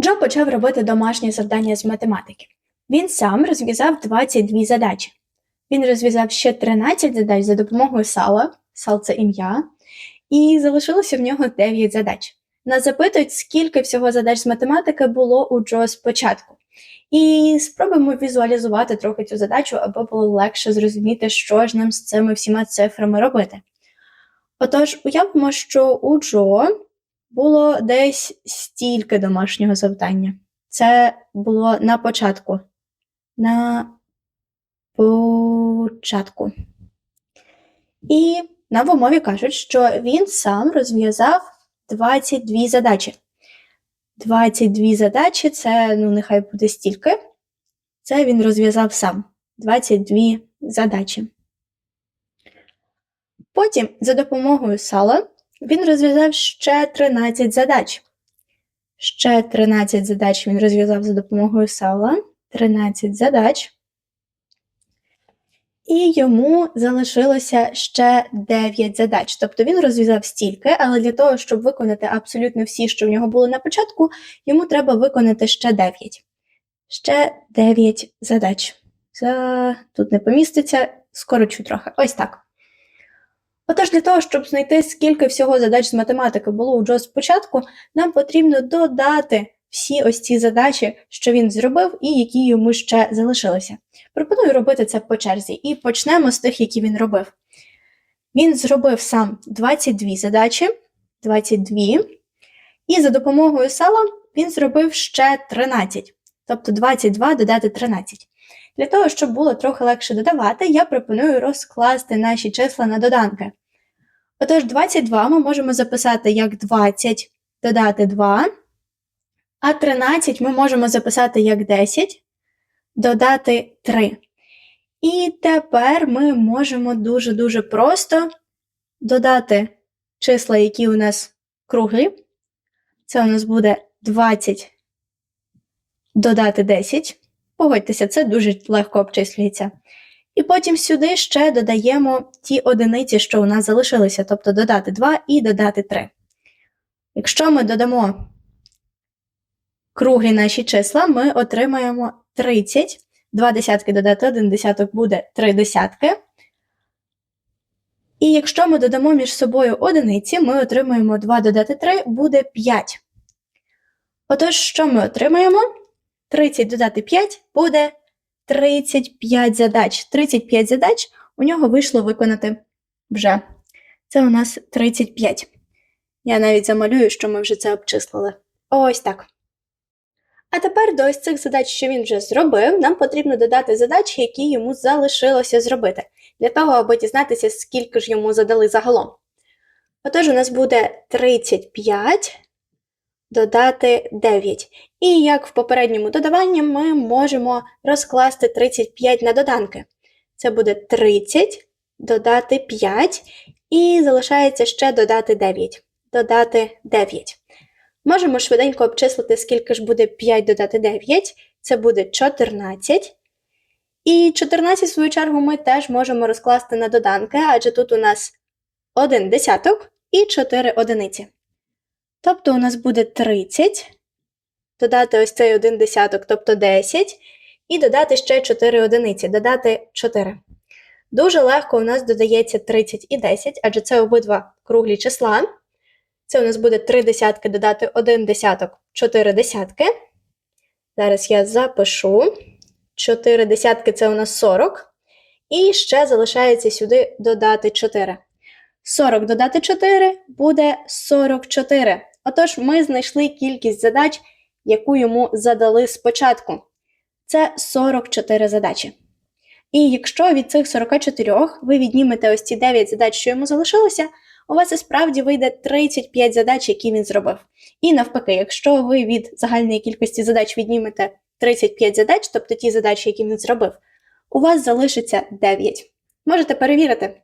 Джо почав робити домашні завдання з математики. Він сам розв'язав 22 задачі. Він розв'язав ще 13 задач за допомогою сала, сал це ім'я, і залишилося в нього 9 задач. Нас запитують, скільки всього задач з математики було у Джо спочатку. І спробуємо візуалізувати трохи цю задачу, аби було легше зрозуміти, що ж нам з цими всіма цифрами робити. Отож, уявимо, що у Джо було десь стільки домашнього завдання. Це було на початку. На початку. І нам в кажуть, що він сам розв'язав 22 задачі. 22 задачі це, ну, нехай буде стільки. Це він розв'язав сам. 22 задачі. Потім, за допомогою сала, він розв'язав ще 13 задач. Ще 13 задач він розв'язав за допомогою сала. 13 задач. І йому залишилося ще 9 задач. Тобто він розв'язав стільки, але для того, щоб виконати абсолютно всі, що в нього були на початку, йому треба виконати ще 9. Ще 9 задач. За... Тут не поміститься, скорочу трохи. Ось так. Отож, для того, щоб знайти, скільки всього задач з математики було у Джо спочатку, нам потрібно додати всі ось ці задачі, що він зробив, і які йому ще залишилися. Пропоную робити це по черзі, і почнемо з тих, які він робив. Він зробив сам 22 задачі, 22, і за допомогою сала він зробив ще 13, тобто 22 додати 13. Для того, щоб було трохи легше додавати, я пропоную розкласти наші числа на доданки. Отож, 22 ми можемо записати як 20 додати 2, а 13 ми можемо записати як 10 додати 3. І тепер ми можемо дуже-дуже просто додати числа, які у нас круглі. Це у нас буде 20 додати 10. Погодьтеся, це дуже легко обчислюється. І потім сюди ще додаємо ті одиниці, що у нас залишилися, тобто додати 2 і додати 3. Якщо ми додамо круглі наші числа, ми отримаємо 30. 2 десятки додати 1 десяток буде 3 десятки. І якщо ми додамо між собою одиниці, ми отримаємо 2 додати 3 буде 5. Отож, що ми отримаємо? 30 додати 5 буде 35 задач. 35 задач у нього вийшло виконати вже. Це у нас 35. Я навіть замалюю, що ми вже це обчислили. Ось так. А тепер до ось цих задач, що він вже зробив, нам потрібно додати задачі, які йому залишилося зробити, для того, аби дізнатися, скільки ж йому задали загалом. Отож, у нас буде 35 додати 9. І як в попередньому додаванні, ми можемо розкласти 35 на доданки. Це буде 30 додати 5, і залишається ще додати 9. Додати 9. Можемо швиденько обчислити, скільки ж буде 5 додати 9. Це буде 14. І 14, в свою чергу, ми теж можемо розкласти на доданки, адже тут у нас 1 десяток і 4 одиниці. Тобто у нас буде 30, додати ось цей 1 десяток, тобто 10, і додати ще 4 одиниці, додати 4. Дуже легко у нас додається 30 і 10, адже це обидва круглі числа. Це у нас буде 3 десятки додати 1 десяток, 4 десятки. Зараз я запишу. 4 десятки це у нас 40. І ще залишається сюди додати 4. 40 додати 4 буде 44. Отож, ми знайшли кількість задач, яку йому задали спочатку. Це 44 задачі. І якщо від цих 44 ви віднімете ось ці 9 задач, що йому залишилося, у вас і справді вийде 35 задач, які він зробив. І навпаки, якщо ви від загальної кількості задач віднімете 35 задач, тобто ті задачі, які він зробив, у вас залишиться 9. Можете перевірити.